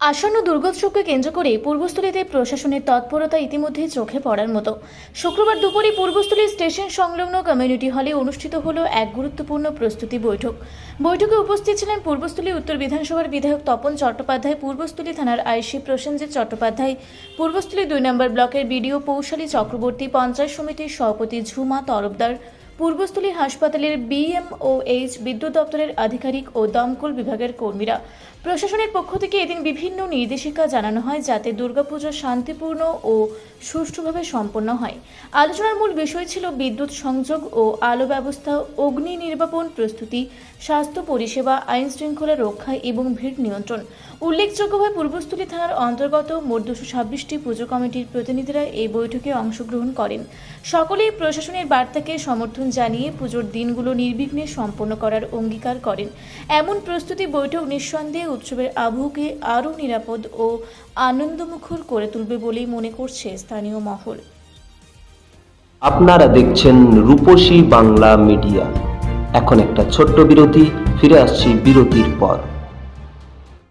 আসন্ন দুর্গোৎসবকে কেন্দ্র করে পূর্বস্থলীতে প্রশাসনের তৎপরতা ইতিমধ্যেই চোখে পড়ার মতো। শুক্রবার দুপুরে পূর্বস্থলী স্টেশন সংলগ্ন কমিউনিটি হলে অনুষ্ঠিত হলো এক গুরুত্বপূর্ণ প্রস্তুতি বৈঠক। বৈঠকে উপস্থিত ছিলেন পূর্বস্থলী উত্তর বিধানসভার বিধায়ক তপন চট্টোপাধ্যায়, পূর্বস্থলী থানার আইসি প্রসেনজিৎ চট্টোপাধ্যায়, পূর্বস্থলী দুই নম্বর ব্লকের বিডিও পৌশালী চক্রবর্তী, পঞ্চায়েত সমিতির সভাপতি ঝুমা তরফদার পূর্বস্থলী হাসপাতালের বিএমওএইচ বিদ্যুৎ দপ্তরের আধিকারিক ও দমকল বিভাগের কর্মীরা প্রশাসনের পক্ষ থেকে এদিন বিভিন্ন নির্দেশিকা জানানো হয় যাতে দুর্গাপুজো শান্তিপূর্ণ ও সুষ্ঠুভাবে সম্পন্ন হয়। আলোচনার মূল বিষয় ছিল বিদ্যুৎ সংযোগ ও আলো ব্যবস্থা, অগ্নি নির্বাপন প্রস্তুতি, স্বাস্থ্য পরিষেবা আইন শৃঙ্খলা রক্ষা এবং ভিড় নিয়ন্ত্রণ। উল্লেখযোগ্যভাবে পূর্বস্থলী থানার অন্তর্গত মোট দুশো ছাব্বিশটি পুজো কমিটির প্রতিনিধিরা এই বৈঠকে অংশগ্রহণ করেন। সকলেই প্রশাসনের বার্তাকে সমর্থন জানিয়ে পুজোর দিনগুলো নির্বিঘ্নে সম্পন্ন করার অঙ্গীকার করেন। এমন প্রস্তুতি বৈঠক নিঃসন্দেহে উৎসবের আবহকে আরও নিরাপদ ও আনন্দমুখর করে তুলবে বলেই মনে করছে স্থানীয় মহল। আপনারা দেখছেন রূপসী বাংলা মিডিয়া। এখন একটা ছোট্ট বিরতি, ফিরে আসছি বিরতির পর।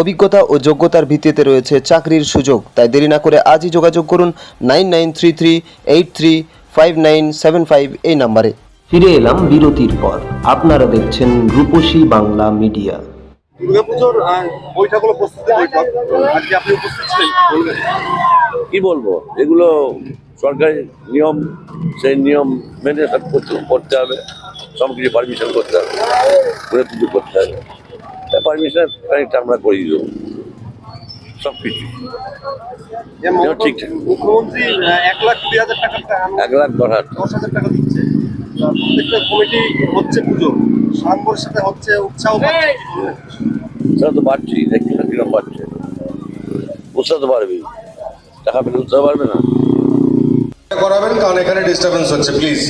অভিজ্ঞতা ও যোগ্যতার ভিত্তিতে রয়েছে চাকরির সুযোগ। তাই দেরি না করে আজই যোগাযোগ করুন nine nine three three eight three five nine seven five এই নাম্বারে। ফিরে এলাম বিরতির পর। আপনারা দেখছেন রূপসী বাংলা মিডিয়া। দুর্গাপুজোর বৈঠক হলো প্রস্তুতি বৈঠক আজকে আপনি উপস্থিত ছিলেন কি বলব? এগুলো সরকারি নিয়ম সেই নিয়ম মেনে করতে হবে। সব কিছু পারমিশন করতে হবে। পুজো করতে হবে। পারমিশন খানিকটা আমরা করে দেবো সব কিছু। ঠিকঠাক। মুখ্যমন্ত্রী আহ, এক লাখ কুড়ি হাজার টাকা এক লাখ দশ হাজার দশ হাজার টাকা দিচ্ছে। প্রত্যেকটা কমিটি হচ্ছে পুজো সাথে হচ্ছে উৎসাহ? সেটা তো পারছি দেখছি না কীরকম পাচ্ছে উৎসাহ তো পারবি। টাকা পেলে উৎসাহ পারবে না। করাবেন কারণ এখানে ডিস্টারবেন্স হচ্ছে প্লিজ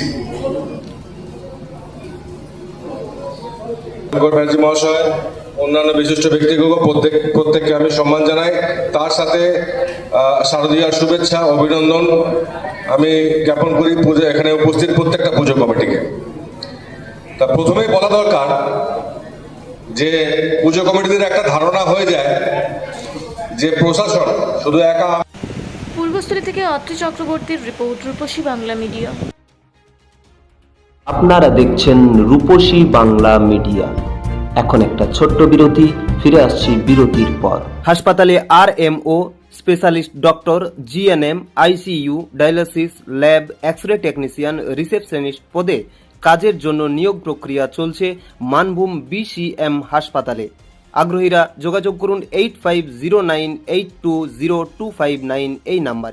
ব্যানার্জি মহাশয়। অন্যান্য বিশিষ্ট ব্যক্তিগত প্রত্যেক প্রত্যেককে আমি সম্মান জানাই। তার সাথে শারদীয়ার শুভেচ্ছা অভিনন্দন। আমি জ্ঞাপন করি পুজো এখানে উপস্থিত প্রত্যেকটা পুজো কমিটিকে। তা প্রথমেই বলা দরকার যে পুজো কমিটিদের একটা ধারণা হয়ে যায় যে প্রশাসন শুধু একা পূর্বস্থলী থেকে অত্রি চক্রবর্তীর রিপোর্ট রূপসী বাংলা মিডিয়া। আপনারা দেখছেন রূপসী বাংলা মিডিয়া। এখন একটা ছোট্ট বিরতি, ফিরে আসছি বিরতির পর। হাসপাতালে R M O specialist doctor G N GNM, ICU, dialysis, lab X ray technician, receptionist পদে কাজের জন্য নিয়োগ প্রক্রিয়া চলছে মানভূম বিসিএম হাসপাতালে। আগ্রহীরা যোগাযোগ করুন eight five zero nine eight two zero two five nine এই নাম্বার।